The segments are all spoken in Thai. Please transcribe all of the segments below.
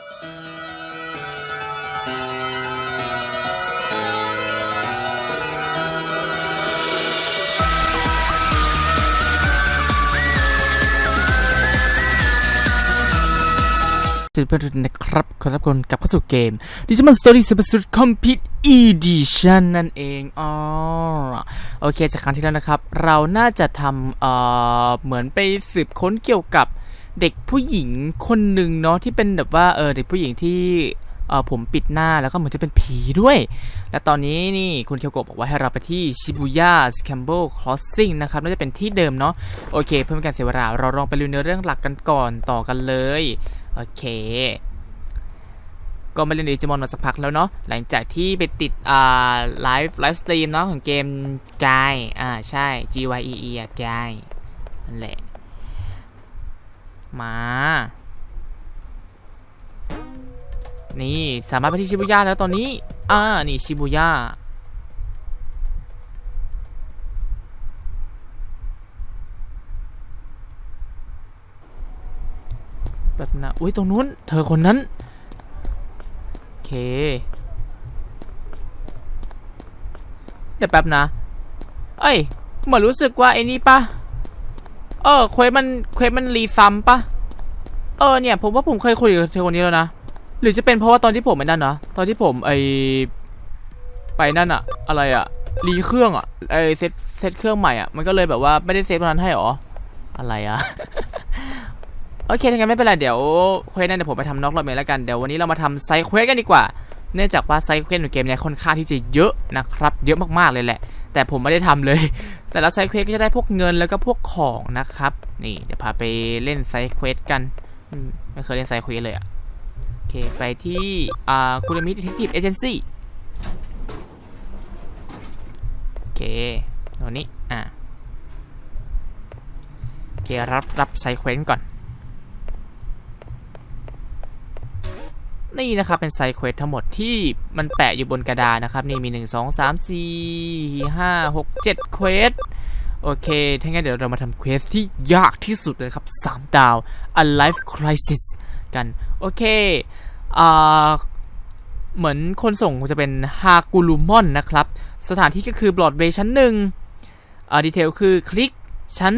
สวัสดีเพื่อนๆนะครับ ขอรับคนกับเข้าสู่เกม Digimon Story Super Suit Complete Edition นั่นเองอ๋อโอเค จากครั้งที่แล้วนะครับ เราน่าจะทำเอ่อ เหมือนไปสืบค้นเกี่ยวกับ เด็กผู้หญิงคนหนึ่งเนาะที่เป็นแบบว่าเออเด็กผู้หญิงที่เออผมปิดหน้าแล้วก็เหมือนจะเป็นผีด้วย และตอนนี้นี่คุณเคียวโกะบอกว่าให้เราไปที่ชิบูย่าสแคมเบิลคลอสซิ่งนะครับน่าจะเป็นที่เดิมเนาะโอเค เพื่อไม่ให้การเสียเวลาเราลองไปดูเนื้อเรื่องหลักกันก่อนต่อกันเลย โอเค ก็มาเล่นดิจิมอนมาสักพักแล้วเนาะหลังจากที่ไปติดอ่าไลฟ์ไลฟ์สตรีมเนาะของเกมกายอ่าใช่ G Y E E กายนั่นแหละ มา นี่ สามารถไปที่ชิบูย่าแล้วตอนนี้ อ่า นี่ชิบูย่าแบบนะอุ้ย ตรงนู้น เธอคนนั้น โอเค เดี๋ยวแป๊บนะ เอ้ย เหมือนรู้สึกว่าไอ้นี่ปะ เออเควสมันเควสมันรีซัมปะเออเนี่ย ผมว่าผมเคยคุยกับเธอคนนี้แล้วนะ หรือจะเป็นเพราะว่าตอนที่ผมไอ้นั่นนะตอนที่ผมไอไปนั่นอะอะไรอะรีเครื่องอะไอเซตเซตเครื่องใหม่อะมันก็เลยแบบว่าไม่ได้เซฟตรงนั้นให้หรออะไรอะโอเคถ้างั้นไม่เป็นไรเดี๋ยวเควสนั้นเดี๋ยวผมไปทำน็อกรอบเมลแล้วกันเดี๋ยววันนี้เรามาทำไซด์เควสกันดีกว่า เนื่องจากว่าไซด์เควสในเกมเนี้ค่อนข้างที่จะเยอะนะครับ เยอะมากๆเลยแหละ แต่ผมไม่ได้ทำเลย แต่ละไซด์เควสก็จะได้พวกเงินแล้วก็พวกของนะครับ นี่เดี๋ยวพาไปเล่นไซด์เควสกันมไม่เคยเล่นไซด์เควสเลยอะโอเค ไปที่อ่าคูรามิดเทคทีฟเอเจนซี่โอเคตัวนี้ อ่าโอเครับ รับไซด์เควสก่อน นี่นะครับเป็นไซเควสทั้งหมดที่มันแปะอยู่บนกระดานนะครับ นี่มี 1 2 3 4 5 6 7เควสโอเค ถ้างั้นเดี๋ยวเรามาทำเควสที่ยากที่สุดเลยครับ 3 ดาว A Life Crisis กัน โอเคอ่าเหมือนคนส่งจะเป็นฮากูลูมอนนะครับ สถานที่ก็คือบลอดเวย์ชั้นหนึ่งอ่าดีเทลคือคลิกชั้น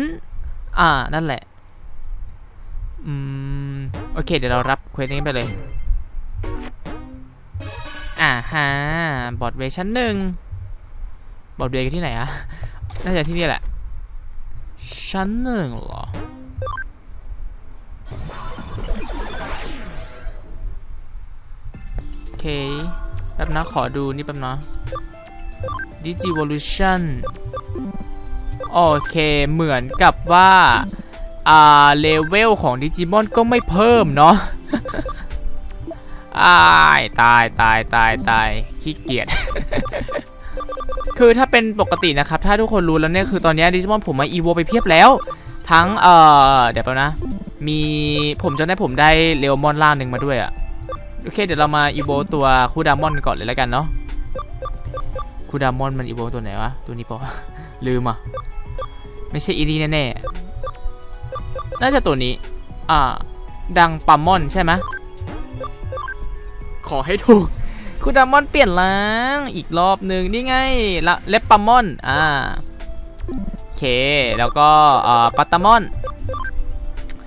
อ่า นั่นแหละ อืม โอเค เดี๋ยวเรารับเควสนี้ไปเลย อ่าฮะบอดเวย์ชั้นหนึ่งบอดเวย์ที่ไหนอะน่าจะที่นี่แหละ ชั้นหนึ่งเหรอ โอเค แป๊บนะขอดูนี่แป๊บนะ Digivolution โอเค เหมือนกับว่า อ่า เลเวลของดิจิมอนก็ไม่เพิ่มเนาะายตายตายตายตายขี้เกียจ คือถ้าเป็นปกตินะครับ ถ้าทุกคนรู้แล้วเนี่ยคือตอนนี้ดิจิมอนผมมาอีโวไปเพียบแล้ว ทั้งเอ่อเดี๋ยวแป๊บนะ มีผมจะได้ผมได้เลโอมอนล่างหนึ่งมาด้วยอะโอเคเดี๋ยวเรามาอีโวตัวคูดามอนก่อนเลยแล้วกันเนาะคูดามอนมันอีโวตัวไหนวะ ตัวนี้ปะลืมอะไม่ใช่อีนี่แน่ๆน่าจะตัวนี้ อ่า ดังปัมมอนใช่ไหม อให้ถูกคุณดามอนเปลี่ยนล้างอีกรอบหนึ่งนี่ไงละเล็บปามอนอ่าโอเคแล้วก็อ่อปัตตามอน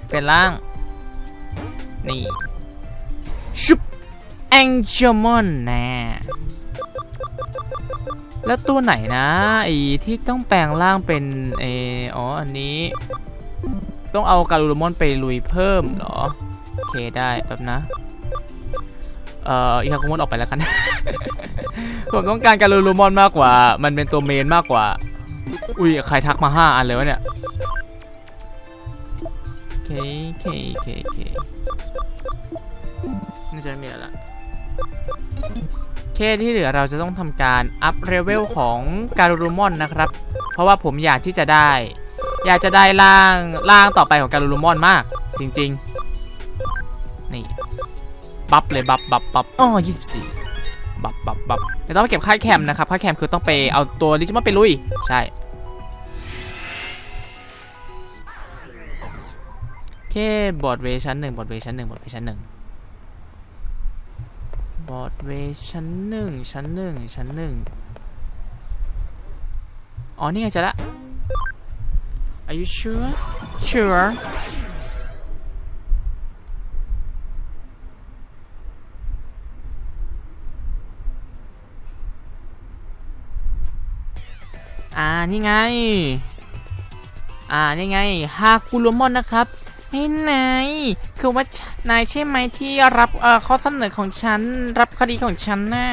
เป็นล่างนี่ชุบแองเจมอนนะแล้วตัวไหนนะไอที่ต้องแปลงร่างเป็นเอออ๋ออันนี้ ต้องเอาการูโรมอนไปลุยเพิ่มเหรอ โอเคได้แป๊บนะ เอ่ออีคาคุมอนออกไปแล้วกัน ผมต้องการการูรูมอนมากกว่า มันเป็นตัวเมนมากกว่า อุ้ยใครทักมาห้าอันเลยวะเนี่ยเคเคเคเคน่าจะไม่มีแล้วล่ะเคที่เหลือเราจะต้องทำการอัพเลเวลของการูรูมอนนะครับ เพราะว่าผมอยากที่จะได้ อยากจะได้ร่างร่างต่อไปของการูรูมอนมาก จริง ๆ นี่ บัฟเลยบัฟบัฟบัฟอ๋อยี่สิบสี่บัฟบัฟบัฟเดี๋ยวต้องไปเก็บค่ายแคมนะครับค่ายแคมคือต้องไปเอาตัวดิจิมอนไปลุย ใช่โอเคบอร์ดเวย์ชั้นหนึ่งบอร์ดเวย์ชั้นหนึ่งบอร์ดเวย์ชั้นหนึ่งบอร์ดเวย์ชั้นหนึ่งชั้นหนึ่งชั้นหนึ่งอ๋อนี่ไงเจะละ Are you sure sure นี่ไง อ่า นี่ไง ฮาคุโรมอนนะครับเฮ้ยนายคือว่านายใช่ไหมที่รับเอ่อข้อเสนอของฉัน รับคดีของฉันน่ะ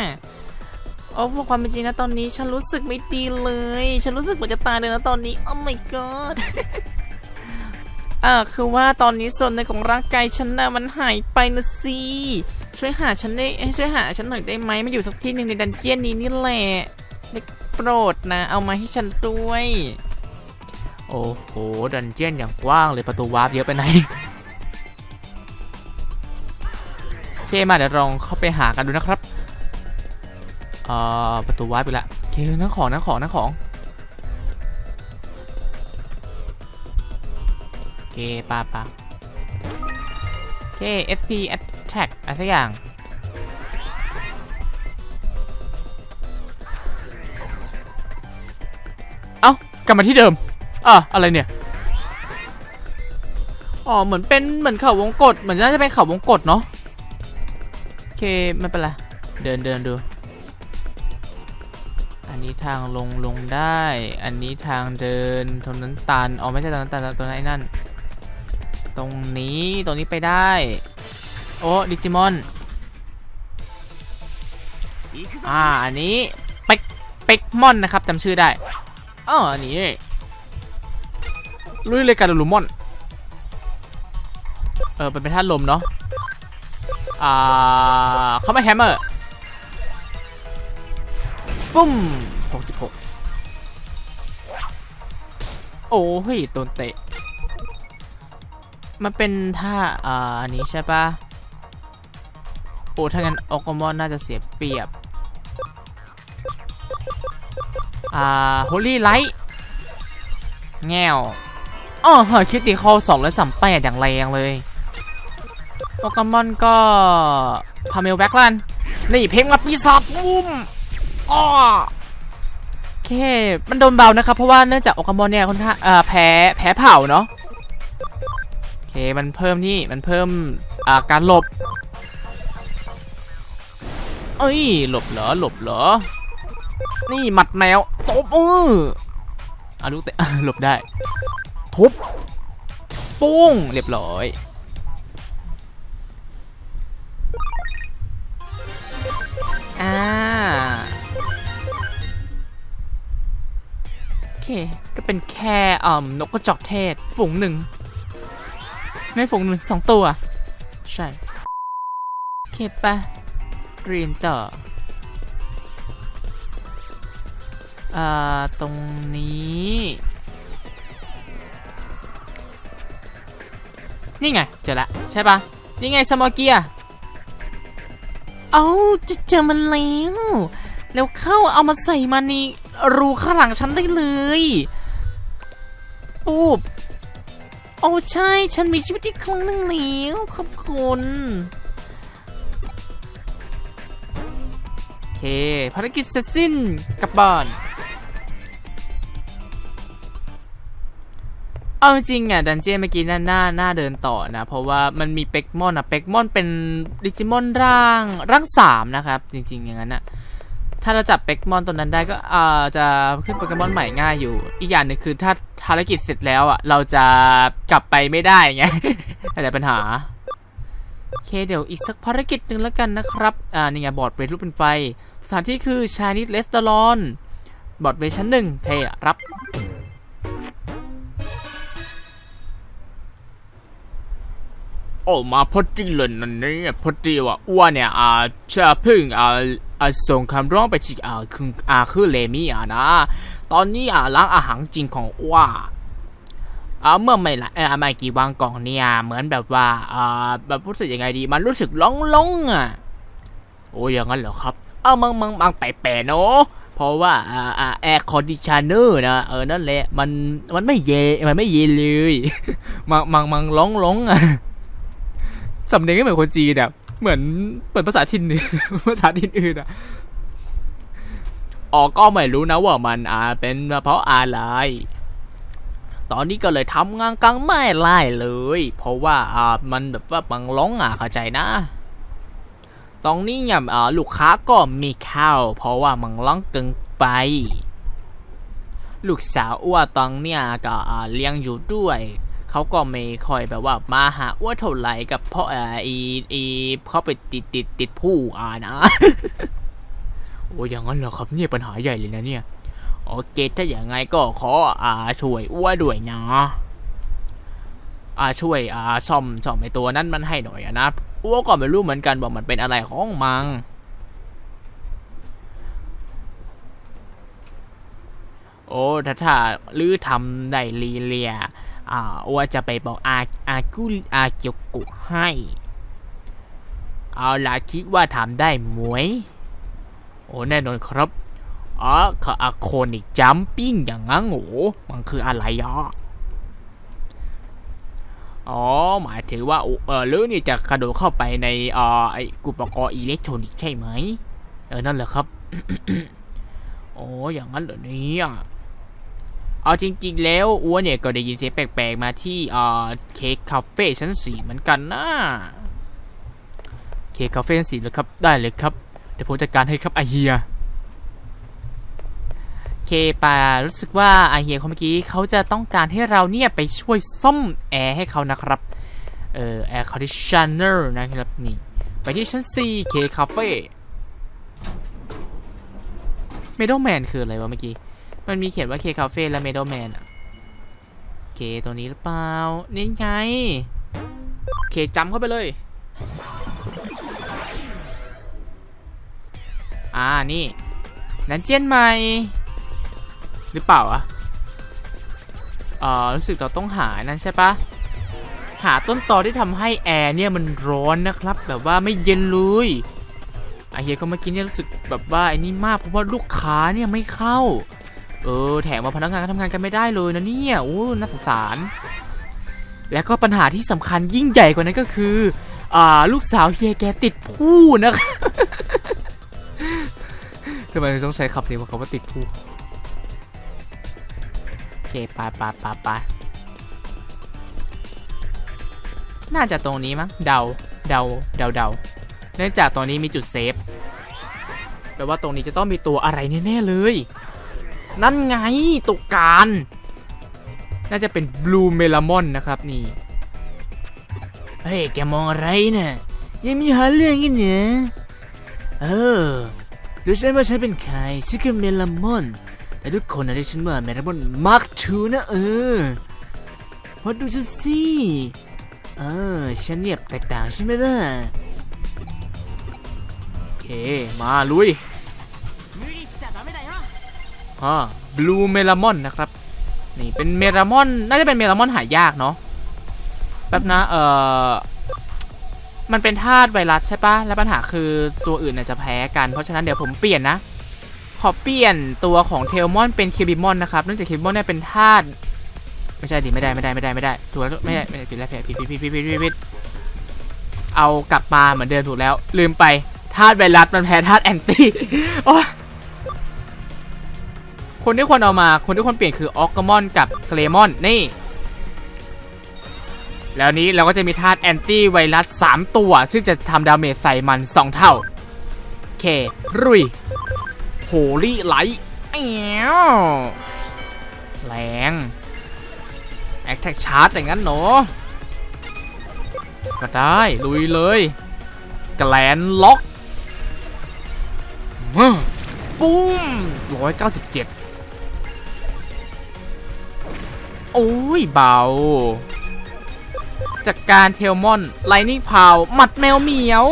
โอ้พวกความเป็นจริงนะตอนนี้ฉันรู้สึกไม่ดีเลย ฉันรู้สึกเหมือนจะตายเลยนะตอนนี้ โอ้ my god อ่าคือว่าตอนนี้ส่วนหนึ่งของร่างกายฉันน่ะมันหายไปนะสิช่วยหาฉันได้เอ้ช่วยหาฉันหน่อยได้ไหมมันอยู่สักที่หนึ่งในดันเจียนนี้นี่แหละ ได้โปรดนะ เอามาให้ฉันด้วย โอ้โห ดันเจียนอย่างกว้างเลยประตูวาร์ปเยอะไปไหนโอเคมาเดี๋ยวลองเข้าไปหากันดูนะครับ เอ่อ ประตูวาร์ปไปละโอเคนั่งของนั่งของนั่งของโอเคปาปาโอเค SP attack อะไรสักอย่าง ลับมาที่เดิมอะอะไรเนี่ยอ๋อเหมือนเป็นเหมือนเขาวงกดเหมือนน่าจะเป็นเขาวงกดเนาะโอเคไม่เป็นไรเดินเดินดูอันนี้ทางลงลงได้ อันนี้ทางเดินตรงนั้นตันอ๋อไม่ใช่ตรงนั้นตันตรงนั้นไอ้นั่น ตรงนี้ตรงนี้ไปได้ โอ้ดิจิมอนอ่าอันนี้เป็กเป็กมอนนะครับจำชื่อได้ อ๋ออันนี้ลุยเลยการลูมอน เออเป็นเป็นท่าลมเนาะ อ่าเขาไม่แฮมเมอร์ ปุ้ม66โอ้เฮ้ยโดนเตะ มันเป็นท่า อ่า อันนี้ใช่ปะโอ้ถ้างั้นออกมอนน่าจะเสียเปรียบ อ่าโฮลี่ไลท์แง่วอ๋อเฮ้ยคิดดีคอลสองแล้วจำแปดอย่างแรงเลยโปเกมอนก็พาเมลแบ็กลันนี่เพลงมาปีศาจบุ้มอ้อโอเค มันโดนเบานะครับ เพราะว่าเนื่องจากโปเกมอนเนี่ยค่อนข้างแพ้แพ้เผาเนาะโอเค มันเพิ่มนี่ มันเพิ่มอ่าการหลบ เอ้ย หลบเหรอ หลบเหรอ นี่หมัดแมวตบเอออาลูกเตะหลบได้ ทุบปุ้งเรียบร้อยอ่าโอเค ก็เป็นแค่อ่นกกระจอกเทศฝูงหนึ่ง ไม่ฝูงหนึ่งสองตัว ใช่ โอเคปะเรียนต่อ อ่า ตรงนี้ นี่ไง เจอละ ใช่ปะนี่ไงสมอเกียเอาจะเจอมันแล้วแล้วเข้าเอามาใส่มาในรูข้างหลังฉันได้เลยปุ๊บโอ้ใช่ ฉันมีชีวิตอีกครั้งหนึ่งแล้วขอบคุณโอเคภารกิจเสร็จสิ้นกลับบ้าน เอาจริงอะดันเจี้ยนเมื่อกี้น่าน่าน่าเดินต่อนะ เพราะว่ามันมีเป็กมอนอะเป็กมอนเป็นดิจิมอนร่างร่างสามนะครับ จริง ๆ อย่างนั้นอะถ้าเราจับเป็กมอนตัวนั้นได้ก็อ่าจะขึ้นโปเกมอนใหม่ง่ายอยู่ อีกอย่างหนึ่งคือถ้าภารกิจเสร็จแล้วอะเราจะกลับไปไม่ได้ไงแต่ปัญหาโอเคเดี๋ยวอีกสักภารกิจหนึ่งแล้วกันนะครับอ่านี่ไงบอร์ดเวทรูปเป็นไฟ สถานที่คือชานิสเลสเตอรอนบอร์ดเวชั้นหนึ่งเทรับ โอ้มาพอดีเลยนั่นเนี่ยพอดีว่าอ้วนเนี่ยอ่าจะเพิ่งอ่าอ่าส่งคำร้องไปที่อ่าคืออ่าคือเลมี่อะนะ ตอนนี้อ่าล้างอาหารจริงของอ้วนอ่าเมื่อไม่ละเออไม่กี่วันก่อนเนี่ยเหมือนแบบว่าอ่าแบบรู้สึกยังไงดีมันรู้สึกร้องร้องอะโอ้ยอย่างนั้นเหรอครับเอามังมังมังแปลกๆเนาะเพราะว่าอ่าอ่าแอร์คอนดิชเนอร์นะเออนั่นแหละมันมันไม่เยมันไม่เยนเลยมังมังมังร้องร้องอะ สำเนียงก็เหมือนคนจีนแบบเหมือนเปิดภาษาถิ่นภาษาถิ่นอื่นอะออกก็ไม่รู้นะว่ามันอาเป็นเพราะอะไร ตอนนี้ก็เลยทำงานกลางไม่ไล่เลย เพราะว่าอ่ามันแบบว่าบังล้องอะเข้าใจนะตรงนี้เนี่ยอ่าลูกค้าก็มีข้าวเพราะว่ามันร้องเกินไป ลูกสาวอ้วตองเนี่ยก็อาเลี้ยงอยู่ด้วย เขาก็ไม่ค่อยแบบว่ามาหาอ้วเท่าไหร่กับเพราะอ่าอีอีเขาไปติดติดติดผู้อ่านะโอ้ยอย่างนั้นเหรอครับเนี่ยปัญหาใหญ่เลยนะเนี่ยโอเคถ้าอย่างไงก็ขออาช่วยอ้วด้วยนะอาช่วยอาซ่อมซ่อมไอตัวนั้นมันให้หน่อยอะนะอ้วก็ไม่รู้เหมือนกันว่ามันเป็นอะไรของมังโอ้ถ้าถ้าลือทำได้ลีเลีย อ่าอ้วจะไปบอกอาอากุอาเกียวกุให้ เอาล่ะคิดว่าทำได้ไหมวย โอ้แน่นอนครับอ๋อคืออะโคนิกจัมปิ้งอย่างงั้นโหมันคืออะไรอะอ๋อ หมายถึงว่าเออลือนี่จะกระโดดเข้าไปในเอ่อไอ้อุปกรณ์อิเล็กทรอนิกส์ใช่ไหมเออนั่นแหละครับ โอ้อย่างนั้นเหรอเนี่ย เอาจริงๆแล้วอ้วนเนี่ยก็ได้ยินเสียงแปลกๆมาที่เค้กคาเฟ่ชั้นสี่เหมือนกันนะเค้กคาเฟ่ชั้นสี่เลยครับได้เลยครับเดี๋ยวผมจัดการให้ครับไอาเฮียเคปารู้สึกว่าอาเฮียคนเมื่อกี้เขาจะต้องการให้เราเนี่ยไปช่วยซ่อมแอร์ให้เขานะครับเอ่อแอร์คอนดิชเนอร์นะครับนี่ไปที่ชั้น 4 K Cafe เมด l แมนคืออะไรวะเมื่อกี้ มันมีเขียนว่า K Cafe และ Middle Man อะเคตัวนี้หรือเปล่า นี่ไง เคจำเข้าไปเลย อ่า นี่นันเจียนใหม่ หรือเปล่าอะเอ่อรู้สึกเราต้องหานั่นใช่ปะหาต้นตอที่ทำให้แอร์เนี่ยมันร้อนนะครับ แบบว่าไม่เย็นเลยไอเฮียก็เมื่อกี้เนี่ยรู้สึกแบบว่าไอ้นี่มากเพราะว่าลูกค้าเนี่ยไม่เข้า เออแถมมาพนักงานก็ทำงานกันไม่ได้เลยนะเนี่ยโอ้น่าสงสาร แล้วก็ปัญหาที่สำคัญยิ่งใหญ่กว่านั้นก็คือ อ่าลูกสาวเฮียแกติดผู้นะครับทำไมต้องใช้คำนี้ว่าเขาว่าติดผู้โอเคไปไปไปไปน่าจะตรงนี้มั้งเดาเดาเดาเดาเนื่องจากตรงนี้มีจุดเซฟแปลว่าตรงนี้จะต้องมีตัวอะไรแน่ๆเลย นั่นไงตุกการ น่าจะเป็นบลูเมลามอนนะครับนี่ เฮ้ย แกมองอะไรนะ่ะยังมีหาเรื่องกันเนี่ยเออรู้ใช่ว่าฉันเป็นใครชื่อคือเมลามอนและทุกคนนะเรียกฉันว่าเมลามอนมาร์คทูนะเออมาดูฉันสิเออฉันเนี่ยแตกต่างใช่ไหมล่ะโอเค มาลุย อ่าบลูเมลามอนนะครับ นี่เป็นเมลามอน น่าจะเป็นเมลามอนหายากเนาะแป๊บนะ เออมันเป็นธาตุไวรัสใช่ปะ และปัญหาคือตัวอื่นน่จะแพ้กัน เพราะฉะนั้นเดี๋ยวผมเปลี่ยนนะ ขอเปลี่ยนตัวของเทลมอนเป็นเคบิมอนนะครับ เนื่องจากเคบิมอนเนี่ยเป็นธาตุ ไม่ใช่ดิ ไม่ได้ ไม่ได้ ไม่ได้ ไม่ได้ถูกแล้วไม่ได้ ไม่ได้ผิดแล้วผิดผิดผิดผิดผิดผิดผิดเอากลับมาเหมือนเดิมถูกแล้ว ลืมไปธาตุไวรัสมันแพ้ธาตุแอนตี้โอ๊ย คนที่ควรเอามา คนที่ควรเปลี่ยนคือออกกมอนกับเคลมอนนี่ แล้วนี้เราก็จะมีธาตุแอนตี้ไวรัส 3 ตัว ซึ่งจะทำดาเมจใส่มัน 2 เท่า เค รุยโหลี่ไลท์แอวแรงแอคแท็กชาร์จอย่างนั้นเนาะก็ได้ ลุยเลยแกลนล็อกปุ้ม197 โอ้ยเบา จากการเทลมอนไลนิ่งพาวหมัดแมวเหมียว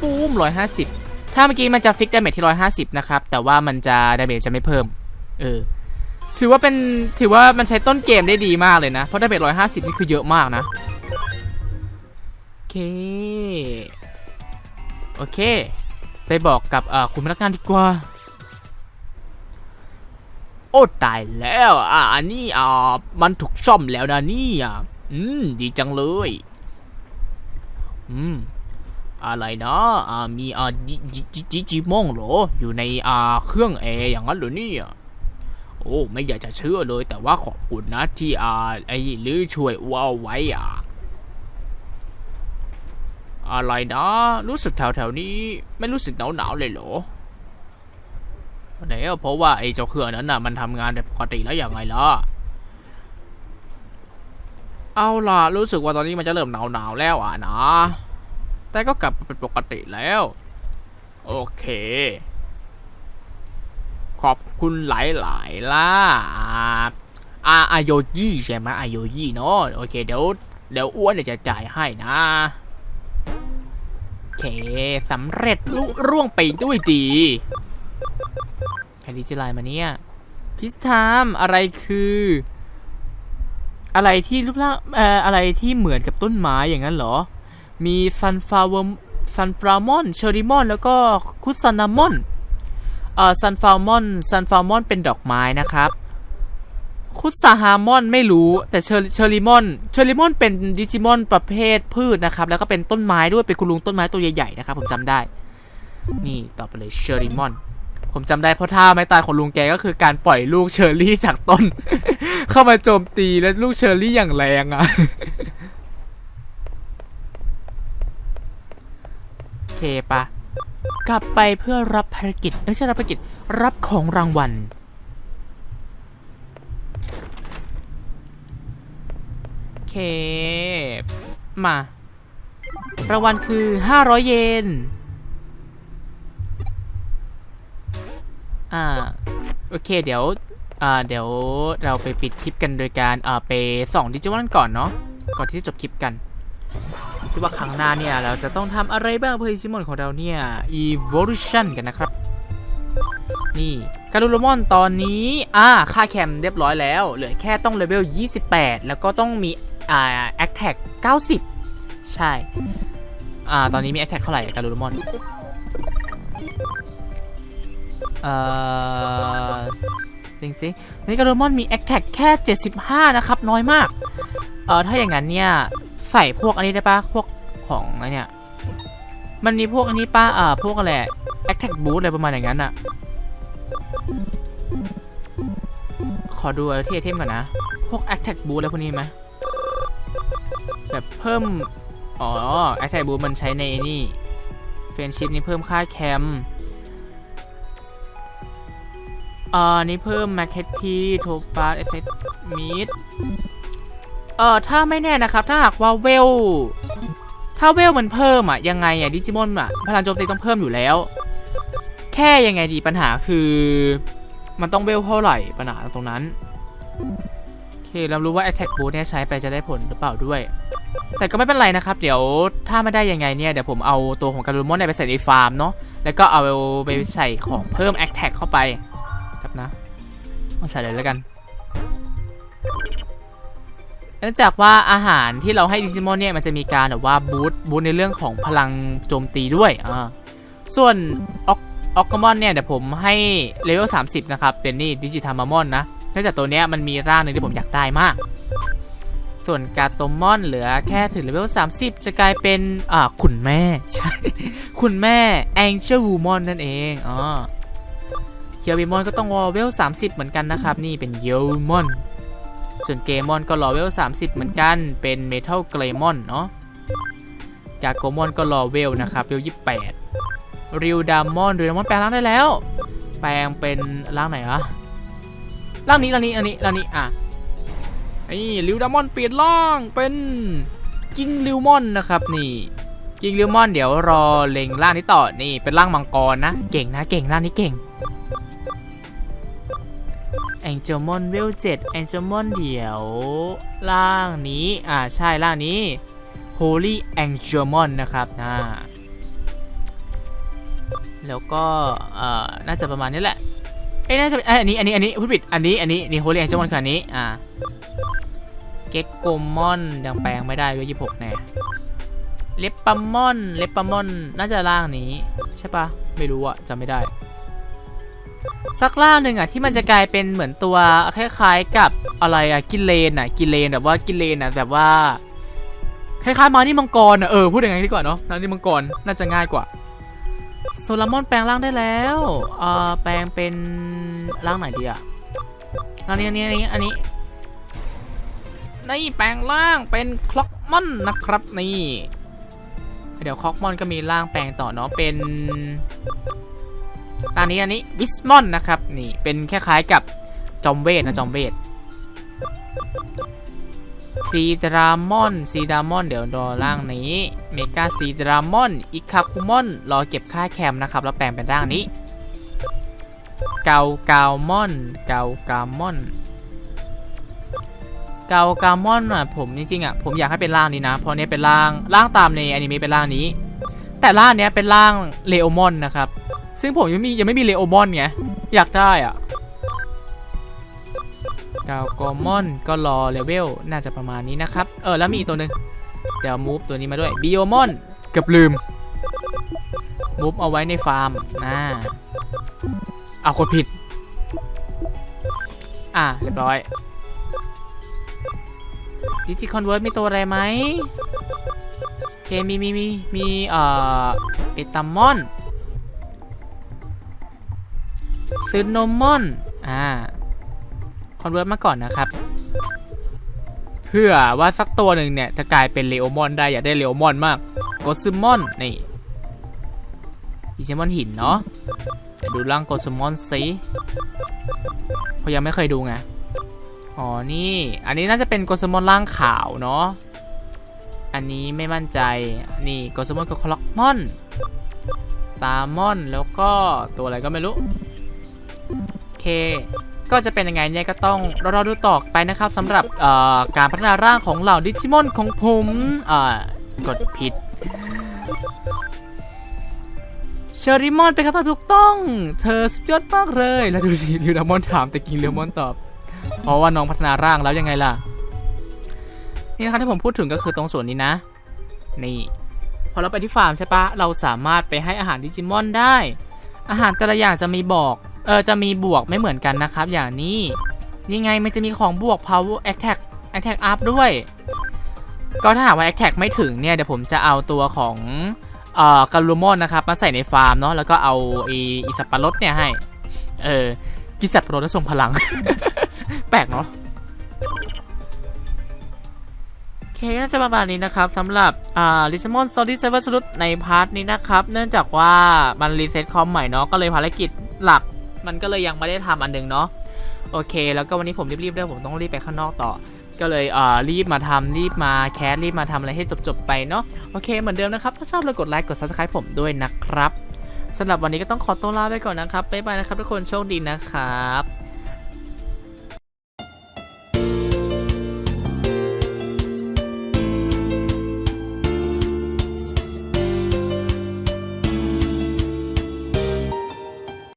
ปุ้มร้อยห้าสิบถ้าเมื่อกี้มันจะฟิกดาเมจที่150นะครับ แต่ว่ามันจะดาเมจจะไม่เพิ่ม เออ ถือว่าเป็นถือว่ามันใช้ต้นเกมได้ดีมากเลยนะ เพราะดาเมจ150นี่คือเยอะมากนะ โอเค โอเค ไปบอกกับคุณพนักงานดีกว่า อ้ตายแล้วอะอันนี้อ่ามันถูกซ่อมแล้วนะนี่อะอืมดีจังเลยอืมอะไรนะอ่ามีอ่าจิจิจิจิมงเหรออยู่ในอ่าเครื่องแอร์อย่างนั้นเหรอเนี่ยโอ้ไม่อยากจะเชื่อเลย แต่ว่าขอบคุณนะที่อ่าไอ้ลือช่วยว่าไว้อะอะไรนะ รู้สึกแถวแถวๆนี้ ไม่รู้สึกหนาวหนาวๆเลยเหรอ ไหนอะเพราะว่าไอ้เจ้าเครื่องนั้นน่ะมันทำงานปกติแล้วอย่างไงล่ะเอาล่ะรู้สึกว่าตอนนี้มันจะเริ่มหนาวหนาวแล้วอะนะ แต่ก็กลับเป็นปกติแล้ว โอเค ขอบคุณหลายๆล่ะอาอาโยยี่ใช่ไหมอาโยยี่เนาะโอเคเดี๋ยวเดี๋ยวอ้วนเดี๋ยวจะจ่ายให้นะ โอเคสำเร็จลุร่วงไปด้วยดี ครดีเจไลน์มาเนี่ยพิสทามอะไรคือ อะไรที่รูปร่างเอ่ออะไรที่เหมือนกับต้นไม้อย่างนั้นเหรอ มีซันฟลาวซันฟลามอนเชอริมอน แล้วก็คุซานามอนเอ่อซันฟลามอนซันฟลามอนเป็นดอกไม้นะครับ คุซาฮามอนไม่รู้แต่เชอเชอริมอนเชอริมอนเป็นดิจิมอนประเภทพืชนะครับ แล้วก็เป็นต้นไม้ด้วยเป็นคุณลุงต้นไม้ตัวใหญ่ๆนะครับ ผมจำได้ นี่ต่อไปเลยเชอริมอน ผมจำได้เพราะท่าไม้ตายของลุงแกก็คือการปล่อยลูกเชอร์รี่จากต้น เข้ามาโจมตีแล้วลูกเชอร์รี่อย่างแรงอะ่ะโอเคปะกลับไปเพื่อรับภารกิจไม่ใช่รับภารกิจรับของรางวัลโอเค มารางวัลคือ 500 เยน อ่าโอเคเดี๋ยวอ่าเดี๋ยวเราไปปิดคลิปกันโดยการอ่าไปส่องดิจิมอนก่อนเนาะก่อนที่จะจบคลิปกันคิดว่าครั้งหน้าเนี่ยเราจะต้องทำอะไรบ้างเพื่อดิจิมอนของเราเนี่ย evolution กันนะครับ นี่การูโรมอนตอนนี้อ่าค่าแคมเรียบร้อยแล้ว เหลือแค่ต้องเลเวล 28 แล้วก็ต้องมีอ่า a t t a c 90 ใช่ อ่า ตอนนี้มี a t t a c เท่าไหร่การูโรมอน เอ่อจริงสินี่การโดมอนมีแอคแท็กแค่ 75 นะครับ น้อยมาก เออถ้าอย่างนั้นเนี่ย ใส่พวกอันนี้ได้ปะพวกของอะไอเนี่ย มันมีพวกอันนี้ปะอ่าพวกอะไรแอคแท็กบูทอะไรประมาณอย่างนั้นอะขอดูไอเทมก่อนนะ พวกแอคแท็กบูทอะไรพวกนี้ไหมแบบเพิ่ม อ๋อแอคแท็กบูทมันใช้ในนี่เฟรนชิพนี่เพิ่มค่าแคม อ่านี่เพิ่ม m a c เ p โทปาสเอเซมีดเอ่อถ้าไม่แน่นะครับ ถ้าหากว่าเวล ถ้าเวลมันเพิ่มอะ ยังไงอะดิจิมอนอะพลังโจมตีต้องเพิ่มอยู่แล้ว แค่ยังไงดีปัญหาคือ มันต้องเวลเท่าไหร่ปัญหาตรงนั้นโอเคเรารู้ว่า Attack Boost เนี่ยใช้ไปจะได้ผลหรือเปล่าด้วย แต่ก็ไม่เป็นไรนะครับ เดี๋ยวถ้าไม่ได้ยังไงเนี่ยเดี๋ยวผมเอาตัวของการูมอนเนี่ยไปใส่ในฟาร์มเนาะแล้วก็เอาไปใส่ของเพิ่ม Attack เข้าไป ครับนะเอาใส่เลยแล้วกันเนื่องจากว่าอาหารที่เราให้ดิจิมอนเนี่ยมันจะมีการแบบว่าบูตบูตในเรื่องของพลังโจมตีด้วยอ่าส่วนออกออกกมอนเนี่ยเดี๋ยวผมให้เลเวล30 นะครับ เป็นนี่ดิจิทามามอนนะเนื่องจากตัวเนี้ยมันมีร่างหนึ่งที่ผมอยากได้มาก ส่วนกาโตมอนเหลือแค่ถึงเลเวล30 จะกลายเป็นอ่าคุณแม่ ใช่ คุณแม่แองเจลวูมอนนั่นเองอ๋อ คียวบีมอนก็ต้องรอเวล 30 เหมือนกันนะครับ นี่เป็นเยลมอน ส่วนเกมอนก็รอเวล 30 เหมือนกัน เป็นเมทัลเกรมอนเนาะกากโกมอนก็รอเวลนะครับเวล 28 ริวดามอนริวดามอนแปลงร่างได้แล้ว แปลงเป็นร่างไหนวะร่างนี้ร่างนี้อันนี้ร่างนี้อะนี่ริวดามอนเปลี่ยนร่างเป็นกิงริวมอนนะครับนี่กิงริวมอนเดี๋ยวรอเล็งร่างนี้ต่อนี่เป็นร่างมังกรนะ เก่งนะเก่งร่างนี้เก่ง แองเจลมอนเวลเจ็ดแองเจลมอนเดี๋ยว ล่างนี้ อ่า ใช่ล่างนี้ Holy Angelmon นะครับนะแล้วก็ เอ่อ น่าจะประมาณนี้แหละ เอ้ยน่าจะเป็นเอ้ยอันนี้ อันนี้ อันนี้พูดผิด อันนี้ อันนี้ นี่ Holy Angelmon คืออันนี้ อ่า เก็กโกมอนยังแปลงไม่ได้เวลยี่หกแน่เลปปามอนเลปปามอน น่าจะล่างนี้ ใช่ปะไม่รู้อะจำไม่ได้ สักล่างหนึ่งอะที่มันจะกลายเป็นเหมือนตัวคล้ายๆกับอะไรอะกิเลนอะกิเลนแบบว่ากิเลนอะแบบว่าคล้ายๆมานี่มังกรอะเออพูดอย่างไงดีกว่าเนาะนานี่มังกรน่าจะง่ายกว่าโซลามอนแปลงร่างได้แล้วเอ่อแปลงเป็นร่างไหนดีอะอันนี้อันนี้อันนี้อันนี้นี่แปลงร่างเป็นคล็อกมอนนะครับนี่เดี๋ยวคล็อกมอนก็มีร่างแปลงต่อเนาะเป็น อันนี้อันนี้วิสมอนนะครับนี่เป็นคล้ายๆกับจอมเวทนะจอมเวทซีดรามอนซีดรามอนเดี๋ยวรอร่างนี้เมกาซีดรามอนอิคาคุมอนรอเก็บค่าแคมนะครับแล้วแปลงเป็นร่างนี้เกากามอนเกากามอนเกากามอนอะผมจริงๆอะผมอยากให้เป็นร่างนี้นะ เพราะเนี้ยเป็นร่างร่างตามในอนิเมะเป็นร่างนี้ แต่ร่างเนี้ยเป็นร่างเลโอมอนนะครับ ซึ่งผมยังมียังไม่มีเลโอมอนไงอยากได้อะกาวกอมอนก็รอเลเวลน่าจะประมาณนี้นะครับ เออแล้วมีอีกตัวหนึ่งเดี๋ยวมูฟตัวนี้มาด้วยบิโอมอนเกือบลืมมูฟเอาไว้ในฟาร์มอ่าเอากดผิด อ่าเรียบร้อยดิจิคอนเวิร์ดมีตัวอะไรไหมเคมีมีมีมีเอ่อเปตามอน ซึนโนมอน อ่า คอนเวิร์ตมาก่อนนะครับ เพื่อว่าสักตัวหนึ่งเนี่ย จะกลายเป็นเลโอมอนได้ อยากได้เลโอมอนมากโกซึมอน นี่อีเชมอนหินเนาะเดี๋ยวดูร่างโกซึมอนสิเพราะยังไม่เคยดูไง อ๋อ นี่ อันนี้น่าจะเป็นโกซึมอนร่างขาวเนาะ อันนี้ไม่มั่นใจ นี่โกซึมอนกับคล็อกมอน ตามอน แล้วก็ตัวอะไรก็ไม่รู้ โอเค ก็จะเป็นยังไงเนี่ยก็ต้องรอดูต่อไปนะครับสำหรับการพัฒนาร่างของเหล่าดิจิมอนของผมกดผิดเชอริมอนเป็นคำตอบถูกต้อง เธอสุดยอดมากเลย แล้วดูสิลิวดามอนถามแต่กินลิวมอนตอบ เพราะว่าน้องพัฒนาร่างแล้วยังไงล่ะ นี่นะครับที่ผมพูดถึงก็คือตรงส่วนนี้นะ นี่ พอเราไปที่ฟาร์มใช่ปะ เราสามารถไปให้อาหารดิจิมอนได้ อาหารแต่ละอย่างจะมีบอก เออจะมีบวกไม่เหมือนกันนะครับ อย่างนี้นี่ไงมันจะมีของบวก power attack attack up ด้วย ก็ถ้าหากว่า attack ไม่ถึงเนี่ย เดี๋ยวผมจะเอาตัวของเอ่อการูมอนนะครับ มาใส่ในฟาร์มเนาะแล้วก็เอาไอีอีสับปะรดเนี่ยให้ เออกินสับปะรดแล้วทรงพลัง แปลกเนาะโอเคก็จะประมาณนี้นะครับสำหรับอ่าลิซมอนสตอรี่เซเวอร์สรุดในพาร์ทนี้นะครับ เนื่องจากว่ามันรีเซ็ตคอมใหม่เนาะก็เลยภารกิจหลัก มันก็เลยยังไม่ได้ทำอันหนึงเนาะโอเค แล้วก็วันนี้ผมรีบๆด้วยผมต้องรีบไปข้างนอกต่อ ก็เลยอ่อรีบมาทำรีบมาแคสรีบมาทำอะไรให้จบๆไปเนาะโอเคเหมือนเดิมนะครับถ้าชอบเลยกดไลค์กด subscribe ผมด้วยนะครับสำหรับวันนี้ก็ต้องขอตัวลาไปก่อนนะครับบ๊ายบายนะครับทุกคนโชคดีนะครับ